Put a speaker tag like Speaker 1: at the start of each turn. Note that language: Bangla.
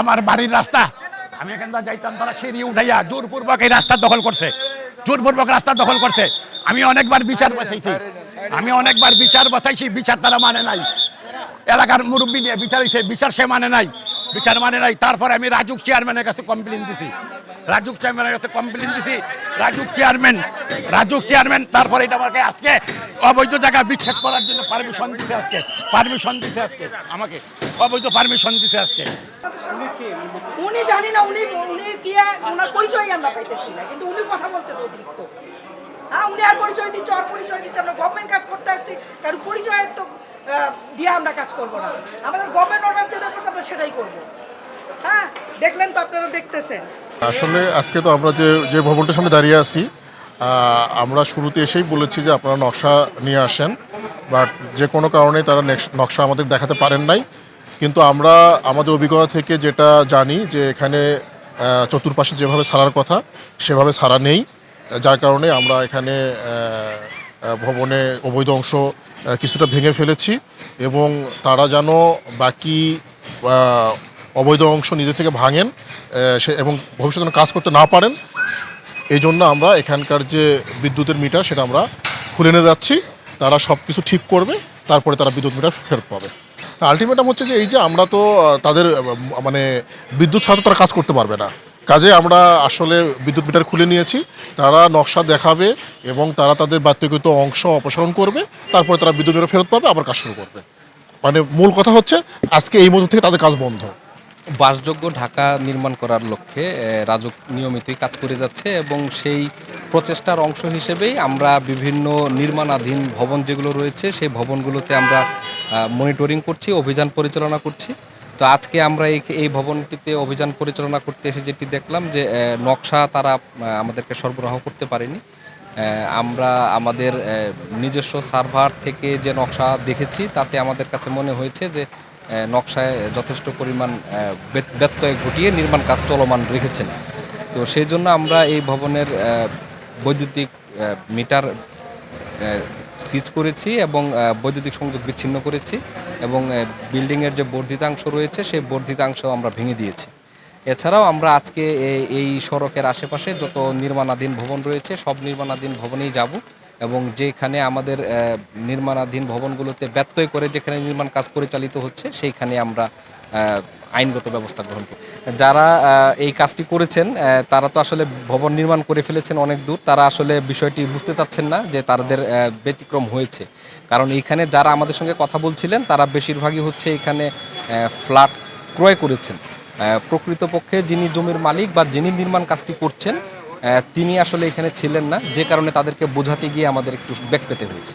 Speaker 1: আমার বাড়ির রাস্তা। আমি এখান থেকে যাইতাম, তারা সিঁড়ি উঠাইয়া জোরপূর্বক এই রাস্তা দখল করছে। জোরপূর্বক রাস্তা দখল করছে। আমি অনেকবার বিচার বসাইছি। আমি অনেকবার বিচার বসাইছি, বিচার তারা মানে নাই। এলাকার মুরব্বী নিয়ে বিচার হয়েছে বিচার সে মানে নাই। বিচার মানে নাই। তারপরে আমি রাজুক চেয়ারম্যানের কাছে কমপ্লেন দিছি। রাজুক চেয়ারম্যানের কাছে কমপ্লেন দিছি। রাজুক চেয়ারম্যান রাজুক চেয়ারম্যান তারপরে এটা আমাকে আজকে অবৈধ জায়গা বিচ্ছেদ করার জন্য পারমিশন দিছে আজকে পারমিশন দিছে আজকে আমাকে, অবৈধ পারমিশন দিছে আজকে।
Speaker 2: উনি জানি না, উনি উনি কি ওনার পরিচয় আমরা পাইতেছি না, কিন্তু উনি কথা বলতেছে অতিরিক্ত। হ্যাঁ উনি আর পরিচয় দিচ্ছে, আর পরিচয় দিচ্ছে, আমরা গভর্নমেন্ট কাজ করতে আসছি, কারণ পরিচয়ের তো দিয়ে আমরা কাজ করব না। আমাদের গভর্নমেন্ট অর্ডার যেটা করছে, আমরা সেটাই করব। হ্যাঁ দেখলেন তো আপনারা দেখতেছেন।
Speaker 3: আসলে আজকে তো আমরা যে যে ভবনটার সামনে দাঁড়িয়ে আছি আমরা শুরুতে এসেই বলেছি যে আপনারা নকশা নিয়ে আসেন, বাট যে কোনো কারণে তারা নকশা আমাদের দেখাতে পারেন নাই। কিন্তু আমরা আমাদের অভিজ্ঞতা থেকে যেটা জানি যে এখানে চতুর্পাশে যেভাবে ছাড়ার কথা, সেভাবে ছাড়া নেই। যার কারণে আমরা এখানে ভবনে অবৈধ অংশ কিছুটা ভেঙে ফেলেছি এবং তারা যেন বাকি অবৈধ অংশ নিজে থেকে ভাঙেন সে এবং ভবিষ্যতে কাজ করতে না পারেন, এই জন্য আমরা এখানকার যে বিদ্যুতের মিটার সেটা আমরা খুলে নিয়ে যাচ্ছি। তারা সব কিছু ঠিক করবে, তারপরে তারা বিদ্যুৎ মিটার ফেরত পাবে। আলটিমেটাম হচ্ছে যে এই যে আমরা তো তাদের মানে বিদ্যুৎ ছাড়া তারা কাজ করতে পারবে না। কাজে আমরা আসলে বিদ্যুৎ মিটার খুলে নিয়েছি, তারা নকশা দেখাবে এবং তারা তাদের ব্যক্তিগত অংশ অপসারণ করবে, তারপরে তারা বিদ্যুৎ মিটার ফেরত পাবে, আবার কাজ শুরু করবে। মানে মূল কথা হচ্ছে, আজকে এই মুহূর্ত থেকে তাদের কাজ বন্ধ।
Speaker 4: বাসযোগ্য ঢাকা নির্মাণ করার লক্ষ্যে রাজুক নিয়মিতই কাজ করে যাচ্ছে এবং সেই প্রচেষ্টার অংশ হিসেবেই আমরা বিভিন্ন নির্মাণাধীন ভবন যেগুলো রয়েছে, সেই ভবনগুলোতে আমরা মনিটরিং করছি, অভিযান পরিচালনা করছি। তো আজকে আমরা এই ভবনটিতে অভিযান পরিচালনা করতে এসে যেটি দেখলাম যে নকশা তারা আমাদেরকে সরবরাহ করতে পারেনি। আমরা আমাদের নিজস্ব সার্ভার থেকে যে নকশা দেখেছি, তাতে আমাদের কাছে মনে হয়েছে যে নকশায় যথেষ্ট পরিমাণ ব্যত্যয় ঘটিয়ে নির্মাণ কাজ চলমান রেখেছেন। তো সেই জন্য আমরা এই ভবনের বৈদ্যুতিক মিটার সিজ করেছি এবং বৈদ্যুতিক সংযোগ বিচ্ছিন্ন করেছি এবং বিল্ডিংয়ের যে বর্ধিতাংশ রয়েছে সেই বর্ধিতাংশ আমরা ভেঙে দিয়েছি। এছাড়াও আমরা আজকে এই- সড়কের আশেপাশে যত নির্মাণাধীন ভবন রয়েছে সব নির্মাণাধীন ভবনেই যাব। এবং যেখানে আমাদের নির্মাণাধীন ভবনগুলোতে ব্যত্যয় করে যেখানে নির্মাণ কাজ পরিচালিত হচ্ছে, সেইখানে আমরা আইনগত ব্যবস্থা গ্রহণ করি। যারা এই কাজটি করেছেন তারা তো আসলে ভবন নির্মাণ করে ফেলেছেন অনেক দূর, তারা আসলে বিষয়টি বুঝতে চাচ্ছেন না যে তাদের ব্যতিক্রম হয়েছে। কারণ এইখানে যারা আমাদের সঙ্গে কথা বলছিলেন, তারা বেশিরভাগই হচ্ছে এখানে ফ্ল্যাট ক্রয় করেছেন। প্রকৃতপক্ষে যিনি জমির মালিক বা যিনি নির্মাণ কাজটি করছেন তিনি আসলে এখানে ছিলেন না, যে কারণে তাদেরকে বোঝাতে গিয়ে আমাদের একটু ব্যাক পেতে হয়েছে।